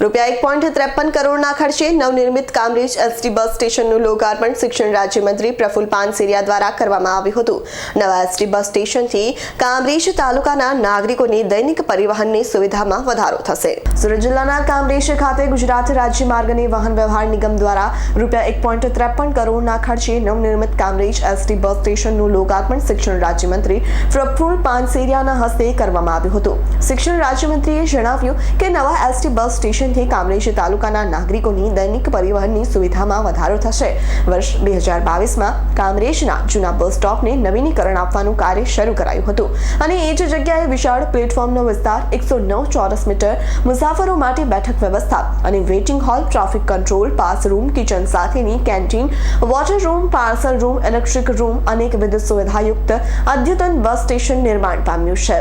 રૂપિયા એક પોઈન્ટ ત્રેપન કરોડના ખર્ચે નવનિર્મિત કામરેજ એસટી બસ સ્ટેશનનું લોકાર્પણ શિક્ષણ રાજ્યમંત્રી પ્રફુલ પાનસેરિયા દ્વારા કરવામાં આવ્યું હતું. નવા એસટી બસ સ્ટેશનથી કામરેજ તાલુકાના નાગરિકોની દૈનિક પરિવહનની સુવિધામાં વધારો થશે. સુરત જિલ્લાના કામરેજ ખાતે ગુજરાત રાજ્ય માર્ગની વાહન વ્યવહાર નિગમ દ્વારા રૂપિયા એક પોઈન્ટ ત્રેપન કરોડના ખર્ચે નવનિર્મિત કામરેજ એસટી બસ સ્ટેશનનું લોકાર્પણ શિક્ષણ રાજ્યમંત્રી પ્રફુલ પાનસેરિયાના હસ્તે કરવામાં આવ્યું હતું. શિક્ષણ રાજ્યમંત્રીએ જણાવ્યું કે નવા એસટી બસ સ્ટેશનથી કામરેજ તાલુકાના નાગરિકોની દૈનિક પરિવહનની સુવિધામાં વધારો થશે. વર્ષ બે હજાર બાવીસમાં કામરેજના જૂના બસ સ્ટોપને નવીનીકરણ આપવાનું કાર્ય શરૂ કરાયું હતું અને એ જ જગ્યાએ વિશાળ પ્લેટફોર્મનો વિસ્તાર એકસો નવ ચોરસ મીટર મુસાફરો માટે બેઠક વ્યવસ્થા અને waiting hall, traffic control, pass room, kitchen સાથેની canteen, water room, parcel room, electric room અનેકવિધ સુવિધાયુક્ત અદ્યતન બસ સ્ટેશન નિર્માણ પામ્યું છે.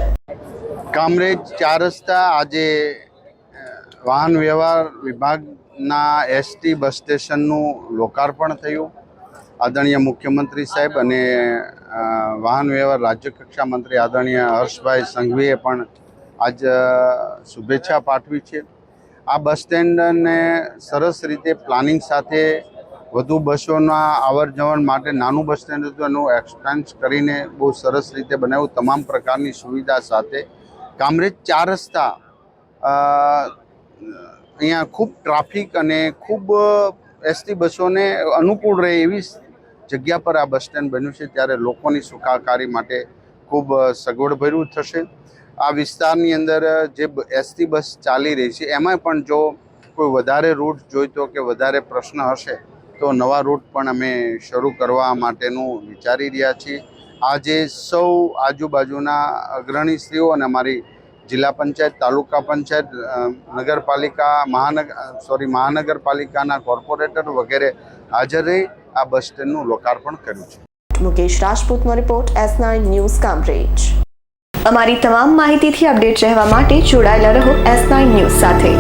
કામરેજ ચાર રસ્તા આજે વાહન વ્યવહાર વિભાગના એસટી બસ સ્ટેશનનું લોકાર્પણ થયું. આદરણીય મુખ્યમંત્રી સાહેબ અને વાહન વ્યવહાર રાજ્ય કક્ષા મંત્રી આદરણીય હર્ષભાઈ સંઘવીએ પણ આજ શુભેચ્છા પાઠવી છે. આ બસ સ્ટેન્ડને સરસ રીતે પ્લાનિંગ સાથે વધુ બસોના અવર જવર માટે નાનું બસ સ્ટેન્ડ હતું. એનું એક્સપેન્સ કરીને બહુ સરસ રીતે બનાવ્યું. તમામ પ્રકારની સુવિધા સાથે. કામરેજ ચાર રસ્તા અહીંયા ખૂબ ટ્રાફિક અને ખૂબ એસટી બસોને અનુકૂળ રહે એવી જગ્યા પર આ બસ સ્ટેન્ડ બન્યું છે ત્યારે લોકોની સુખાકારી માટે ખૂબ સગવડભર્યું થશે. આ વિસ્તારની અંદર જે એસટી બસ ચાલી રહી છે એમાં પણ જો કોઈ વધારે રૂટ જોઈતો કે વધારે પ્રશ્ન હશે, તો નવા રૂટ પણ અમે શરૂ કરવા માટેનું વિચારી રહ્યા છીએ. આજે સૌ આજુબાજુના અગ્રણી સ્ત્રીઓ અને અમારી જિલ્લા પંચાયત, તાલુકા પંચાયત નગરપાલિકા મહાનગર સોરી મહાનગરપાલિકાના કોર્પોરેટર વગેરે હાજર રહી આ બસ સ્ટેન્ડનું લોકાર્પણ કર્યું છે. Mukesh રાજપૂતનો report S nine news Kamrej. અમારી તમામ માહિતીથી અપડેટ રહેવા માટે જોડાયેલા રહો એસ નાઇન ન્યૂઝ સાથે.